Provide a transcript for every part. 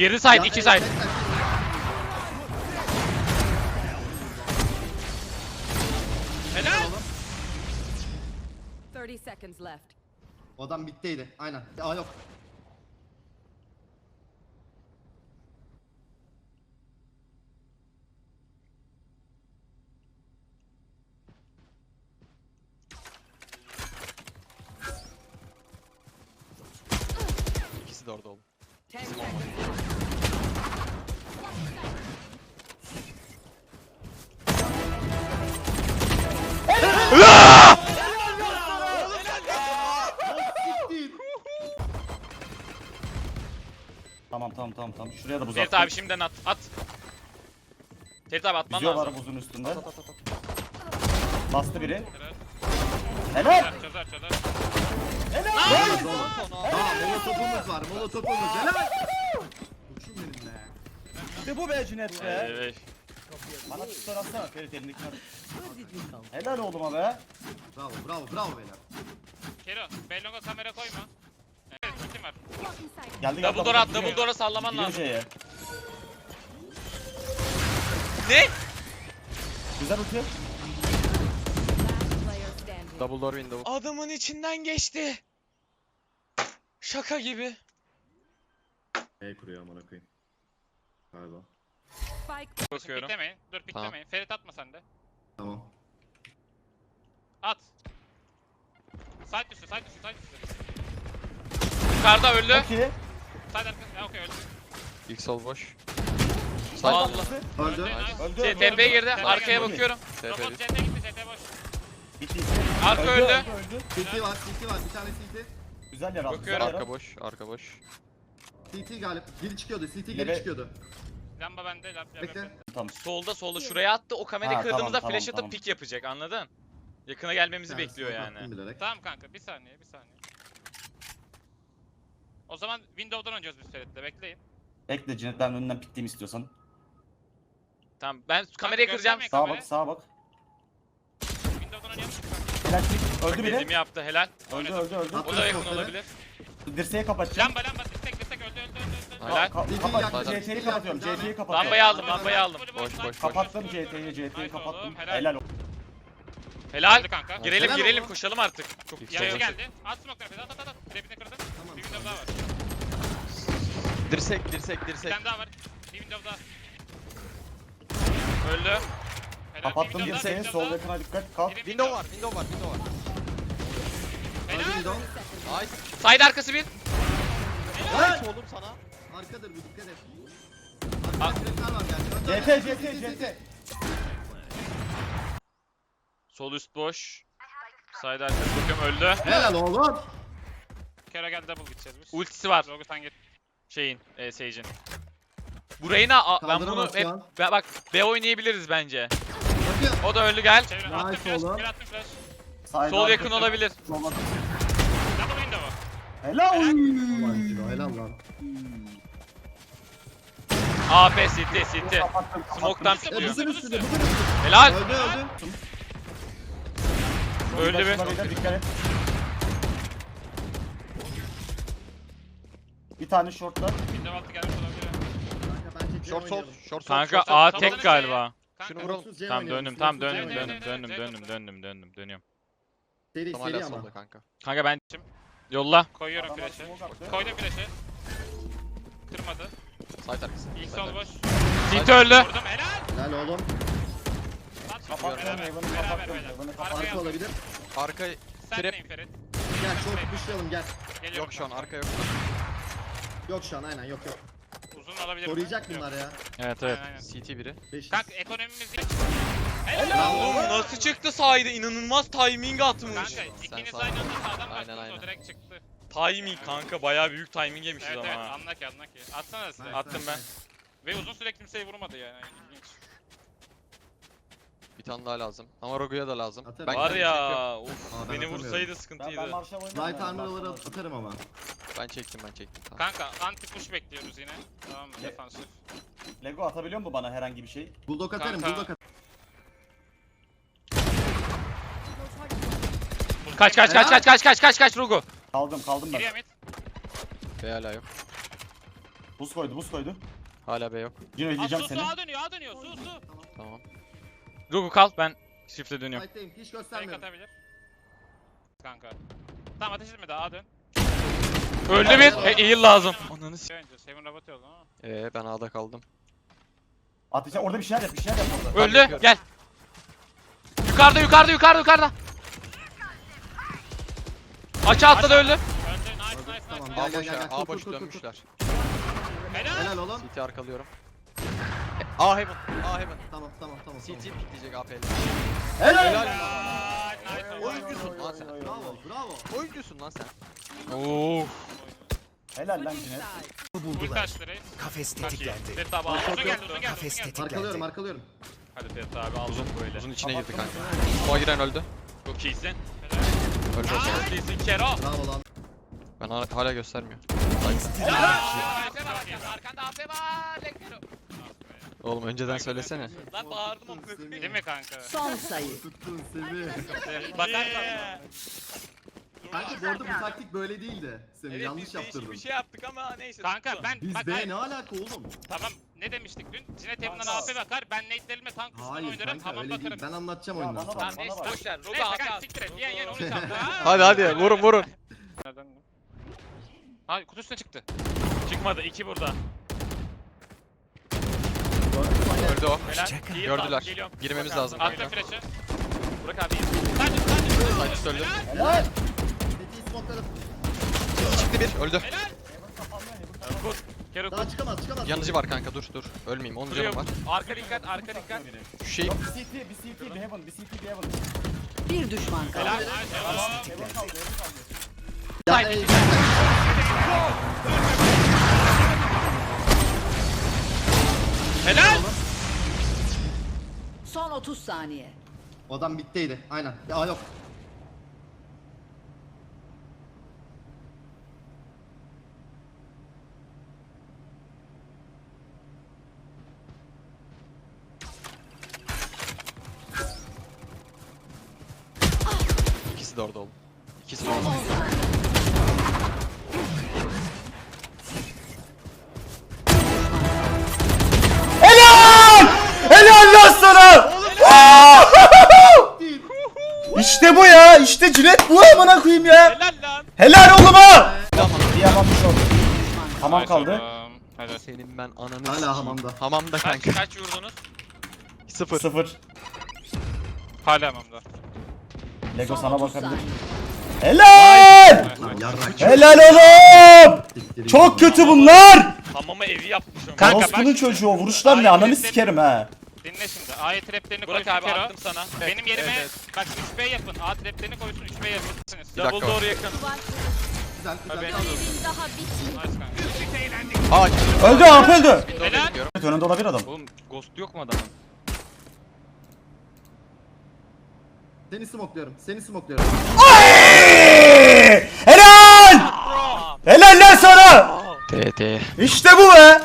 Girdi side, Ya, iki side. Helal. 30 seconds left. O adam bitteydi. Aynen. Aa yok. İkisi de orada oğlum. 10 seconds. Tamam tamam tamam tamam. Şuraya da buz Ferit attım. abi şimdiden at. At. Ferit abi atman Vizyon var lazım. buzun üstünde. At at at at. Bastı biri. Helal. Çözer çözer çözer. Aa molotopumuz var. Molotopumuz. Helal. Uçum benim be. İşte bu be Cüneyt be. Evet. Bana tutar atsana Ferit elindekini at. Helal oğluma be. Bravo bravo bravo beyler. Kero, Bellong'a kamera koyma. Geldi geldi. Double door at, double door'a sallaman Gidiyor lazım. C'ye. Ne? Güzel ulti. Double door window. Adamın içinden geçti. Şaka gibi. E kuruyor amına koyayım. Galiba. Spike Bakıyorum. Piklemeyin. Dur piklemeyin. Ferit atma sen de. Tamam. At. Side üstü, side üstü, side üstü. Yukarıda öldü. Çok iyi. Side arkası. Okey öldü. İlk sol boş. Allah. Öldü. Öldü. Şey, TP'ye girdi. Arkaya bakıyorum. Robot gitti, CT boş. Arka öldü. öldü. CT var, CT var. Bir tane CT. Güzel yer aldı. Bakıyorum. Arka boş. Arka boş. CT galip. Geri çıkıyordu. CT geri Lebe- çıkıyordu. Lamba bende, lamba bende. Bekle. Tamam. Solda solda şuraya attı. O kamerayı Ha, kırdığımızda tamam, flash atıp tamam. pick yapacak anladın? Yakına gelmemizi bekliyor yani. bilerek. Tamam kanka, bir saniye, bir saniye. O zaman Windows'dan oynayacağız biz Ferit'le, bekleyin. Bekle Cüneyt ben önünden pikleyeyim istiyorsan. Tamam ben kamerayı kıracağım. Sağa bak sağa bak. Windows'dan oynayalım. Helal klik. Öldü biri. Dediğimi yaptı helal. Öldü öldü öldü. O da yakın olabilir. Dirseğe kapatacağım. Lamba lamba, dirsek dirsek öldü öldü öldü. öldü. Helal. Ka- CT'yi kapat. CT'yi kapatıyorum. CT'yi kapatıyorum. Lambayı aldım, lambayı aldım. Boş, boş, boş. Kapattım CT'yi, CT'yi kapattım. Helal. olsun. Helal. Kanka. Girelim Helal girelim olsun. koşalım artık. Çok Yanıcı geldi. At smoke'ları Ferit, at at at. Trap'ini kırdım. Tamam. Bir window daha var. Dirsek dirsek Bir dirsek. tane daha var. Bir window daha. Öldü. Helal. Bir Kapattım window daha, dirseği. window Sol daha. yakına dikkat. Kalk. Biri Window var. Window var. Window var. Öldü Helal. bir don. Nice. Side arkası bir. Nice oğlum sana. Arkadır bu dikkat et. Arkada trapler var yani. CT. CT CT. Sol üst boş. Side arkası bakıyorum öldü. Helal oğlum. Kero gel double gideceğiz biz. Ultisi var Zogu sen git. şeyin, e, Sage'in. Burayı ne? a- Ben bunu Kaldıramaz hep ben- bak B oynayabiliriz bence. Bakıyor. O da öldü gel. Çevir. Nice Attım flash. oğlum. Bir attım flash. Side Sol yakın arkası. olabilir. Sola. Double window'u. Helal. Ulan Ciro, helal lan. AP CT CT. Kapattım. Smoke'tan E tutuyor. buzun üstünde buzun üstünde. Helal. Öldü öldü. Öldü bir. bir. Dikkat et. Bir tane short'ta. Window altı gelmiş olabilir. Short sol. Short sol. Kanka short sol. A tek galiba. Şunu vuralım. Tamam döndüm tamam döndüm döndüm döndüm döndüm döndüm döndüm dönüyorum. Seri Tam seri ama. kanka. Kanka ben yolla. Koyuyorum flash'ı. Koydum flash'ı. Kırmadı. Side arkası. İlk sol boş. CT öldü. Vurdum helal. Helal oğlum. At beraber. Beraber Arkaya. Arka olabilir. Arka Sen trap. neyim Ferit? Gel çok pushlayalım gel. Geliyorum yok şu an arka yok. Yok şu an aynen yok yok. Uzun olabilir mi? Koruyacak Yok. bunlar ya. Evet evet. Aynen, aynen. CT biri. 5 Kanka ekonomimiz. Oğlum nasıl çıktı sahide? İnanılmaz timing atmış. Kanka ikiniz sağ- aynı anda sağdan Aynen, bastınız aynen. o direkt çıktı. Timing kanka bayağı büyük timing yemişiz Evet ama. evet ha. anla ki anla ki. Atsana size. Nice, Attım ben. Ve uzun süre kimseyi vurmadı yani. İlginç. Tane daha lazım. Ama Rogue'ya da lazım. Atarım. Ben Var çekiyorum. ya of Aa, ben beni atamıyorum. vursaydı Ben, ben sıkıntıydı. marşa oynamam. Light armor'ları marşa atarım ama. Ben çektim ben çektim. Tamam. Kanka anti push bekliyoruz yine. Tamam mı? Ne? Defansif. Lego atabiliyor mu bana herhangi bir şey? Bulldog atarım Kanka. bulldog atarım. Kaç kaç kaç kaç kaç kaç kaç kaç Rugu. Kaldım kaldım ben. Giriyor mid. B hala yok. Buz koydu buz koydu. Hala B yok. Cino Aa, izleyeceğim su seni. su A dönüyor A dönüyor su su. Tamam. Rugu kal ben shift'e dönüyorum. Site'deyim. Hiç Fake göstermiyorum. atabilir. Kanka. Tamam ateş etme daha A dön. Öldü bir. E, heal lazım. Ananı s- Önce Seven robot yoldu ama. Ee ben A'da kaldım. Ateş orada bir şeyler yap bir şeyler yap orada. Öldü. Gel. Yukarıda yukarıda yukarıda yukarıda. Açı atladı öldü. Öldü nice nice nice Tamam, nice. Gel, A gel, boş gel, ya. gel. A Kur, boş kur, kur, kur. dönmüşler. Helal. Helal oğlum. CT arkalıyorum. A heaven. A heaven. Tamam tamam tamam. CT tamam. pikleyecek AP 'le. Helal. Helal. Oyuncusun lan sen. Bravo bravo. Oyuncusun lan sen. Oo. Helal lan açtı reis. Kafes tetiklendi. Ferit abi. Uzun geldi uzun geldi Kafes tetiklendi. Arkalıyorum arkalıyorum. Hadi Ferit abi al uzun böyle. Uzun içine girdi kanka. Sola giren öldü. Çok iyisin. Öldü o zaman. Çok iyisin Kero. Bravo lan. Ben hala, hala göstermiyor. Arkanda AP var. Lekero. Oğlum önceden söylesene. Lan bağırdım koyayım. Değil mi kanka? Son sayı. Tuttun Semih. Bakarsan. Yeah. Kanka bu arada bu taktik böyle değildi. Semih Evet yanlış biz değişik yaptırdın. bir şey yaptık ama neyse. Kanka tuttu. ben Biz bak B hayır, ne alaka oğlum? tamam ne demiştik dün? Cinet Emin'den Kanka. AP bakar ben nate'lerime tank üstünden Hayır oynarım kanka hamam öyle değil. bakarım. Ben anlatacağım Ya oyundan bana sonra. bak. Tamam neyse bak. Neyse kanka siktir et. Yen yen onu çal. Hadi hadi vurun vurun. Hayır kutu üstüne çıktı. Çıkmadı. iki burada. Öldü o. Helal. İyi Gördüler. geliyorum. Girmemiz Burak lazım. abi, Attım flash'ı. Burak abi. Sadece sadece. Saçı öldü. Helal. Çıktı bir. Öldü. Helal. Kut. Kero Daha kut. çıkamaz çıkamaz. Yanıcı var kanka dur dur. Ölmeyeyim. Onun canı var. Arka dikkat. Arka dikkat. Şu şey Bir CT bir CT bir heaven bir CT bir heaven. Bir düşman kaldı. Helal. Nice. Heaven kaldı heaven kaldı. Ya, ey, Helal. Son 30 saniye. Adam bittiydi. Aynen. Ya yok. İşte bu ya. İşte cilet bu amına koyayım ya. Helal lan. Helal oğluma. Bir yamanmış oldu. Tamam Nice kaldı. oğlum. Helal. Senin ben ananı Hala hamamda. Hamamda Kaç, kanka. kaç vurdunuz? Sıfır. Sıfır. Hala hamamda. Lego sana 30 bakabilir. Helal. Lan yarrak. Helal oğlum. Çok kötü bunlar. Hamama evi yapmışım. Kanka, Orospu'nun çocuğu o vuruşlar ne ananı sikerim ha. Dinle şimdi. A'ya traplerini Burak koysun abi Kero. attım sana. Benim yerime Evet, bak 3B yapın. A traplerini koysun 3B yapın. Bir Double dakika. door yakın. Güzel güzel. Daha bitmiyor. Nice kanka. Aa Öldü AP öldü. Helal. gidiyorum. Evet önünde olabilir adam. Oğlum ghost yok mu adamın? Seni smokluyorum. Seni smokluyorum. Helal. Helal lan sana. TT. İşte bu be.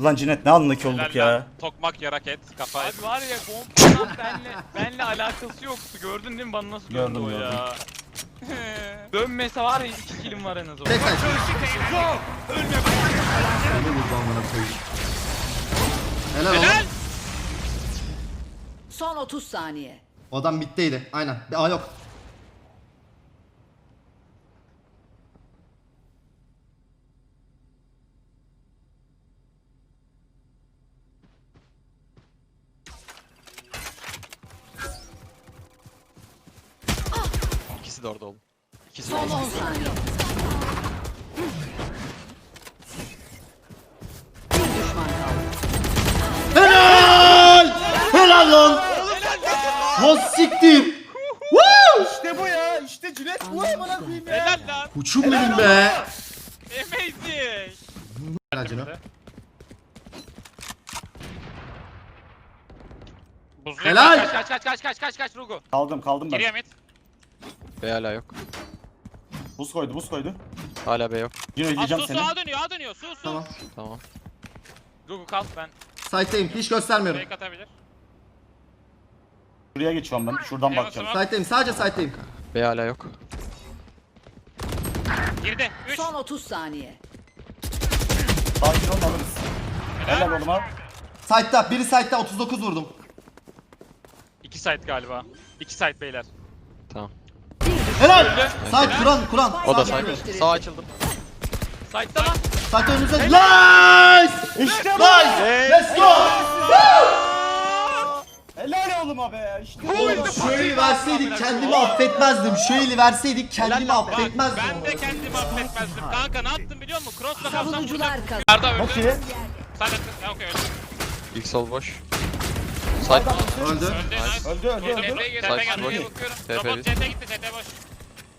Ulan Cinet ne anlaki olduk Helal lan. ya. Tokmak yarak et. Kafayı. Abi var ya bombadan benle, benle alakası yoktu. Gördün değil mi bana nasıl döndü Gördüm, o gördüm. ya? Dönmese var ya 2 kilim var en az o. Tek vurdu amına koyayım. Helal. Helal. Son 30 saniye. O adam bittiydi. Aynen. Aa yok. İkisi de orada oğlum. İkisi de Son orada. 10 saniye. Bir düşman kaldı. Helal! Helal lan! Ha siktir! İşte bu ya. İşte Cinet bu amına koyayım ya. Helal lan. Kuçum benim be! Amazing. Helal Cino. Buzlu Helal! Kaç kaç kaç kaç kaç kaç kaç Rugu. Kaldım kaldım ben. Giriyor mid. B hala yok. Buz koydu buz koydu. Hala B yok. Cino Aa, izleyeceğim su su seni. A dönüyor A dönüyor. Su su. Tamam. Tamam. Rugu kalk ben. Site'deyim. Hiç göstermiyorum. Fake atabilir. Şuraya geçiyorum ben. Şuradan Eyvah, bakacağım. tamam. Site'deyim. Sadece site'deyim. B hala yok. Girdi. 3. Son 30 saniye. Sakin olun alırız. Helal oğlum ha. Side'da. Biri side'da 39 vurdum. İki site galiba. İki site beyler. Helal. Side kuran kuran. O da yerleştirildi. Sağ açıldım. Site'da lan. Side önümüzde. Nice. İşte bu. Nice. Let's go. Helal oğlum abi. İşte. Oğlum eli verseydik kendimi affetmezdim. Eli verseydik kendimi affetmezdim. ben de kendimi affetmezdim. Kanka ne yaptım biliyor musun? Cross'la kalsam Savunucular kazandı. Arda öldü. Çok iyi. Sen okey öldü. İlk sol boş. Side. Öldü. Öldü. Öldü öldü boş. geldi. bakıyorum. TP gitti. CT boş.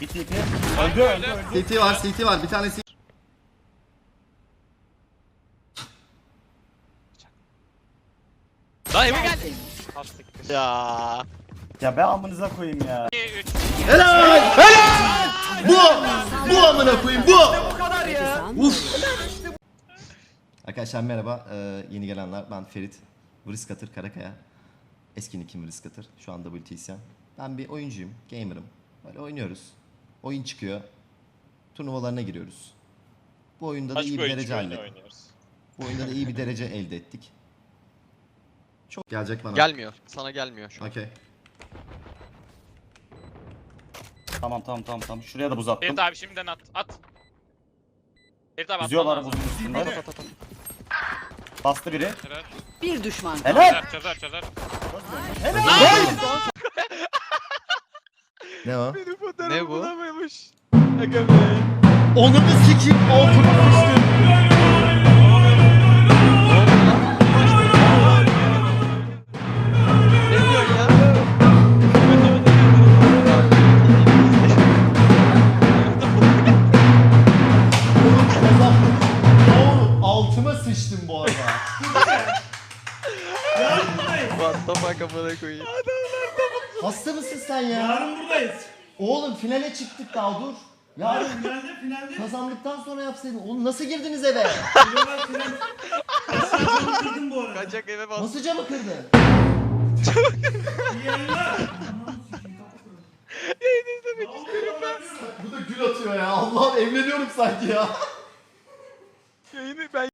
Bitti iki. Öldü öldü öldü. CT var CT var bir tanesi. Lan eve geldi. Ya. Ya ben amınıza koyayım ya. 2 3. Helal. Helal. Bu. Bu amına koyayım bu. Uf. Arkadaşlar merhaba. Ee, yeni gelenler ben Ferit. Vriskatır Karakaya. Eski nickim Vriskatır. Şu anda WTSyan. Ben bir oyuncuyum. Gamer'ım. Böyle oynuyoruz. Oyun çıkıyor. Turnuvalarına giriyoruz. Bu oyunda da iyi bir derece hallettik. Bu oyunda da iyi bir derece elde ettik. Çok gelecek bana. Gelmiyor. Sana gelmiyor şu an. Okey. Tamam tamam tamam tamam. Şuraya da buz attım. Ferit abi şimdiden at. At. Ferit abi Yüzüyorlar atman buzun lazım. üstünde. Bastı biri. Helal. Bir düşman kaldı. Helal. Çözer çözer çözer. Ne o? Ne bu? Onu da sikip altına sıçtım. Ne diyorsun ya? Oğlum altıma sıçtım bu arada. What the fuck amına koyayım. Hasta mısın sen ya? Yarın buradayız. Oğlum finale çıktık daha dur. Yarın Finalde finalde kazandıktan sonra yapsaydın. Oğlum nasıl girdiniz eve? Global final. Aşağı kırdım bu arada. Kaçak eve bas. Nasıl camı kırdın? Yayınlar. Bu da gül atıyor ya. Allah'ım evleniyorum sanki ya. Yayını ben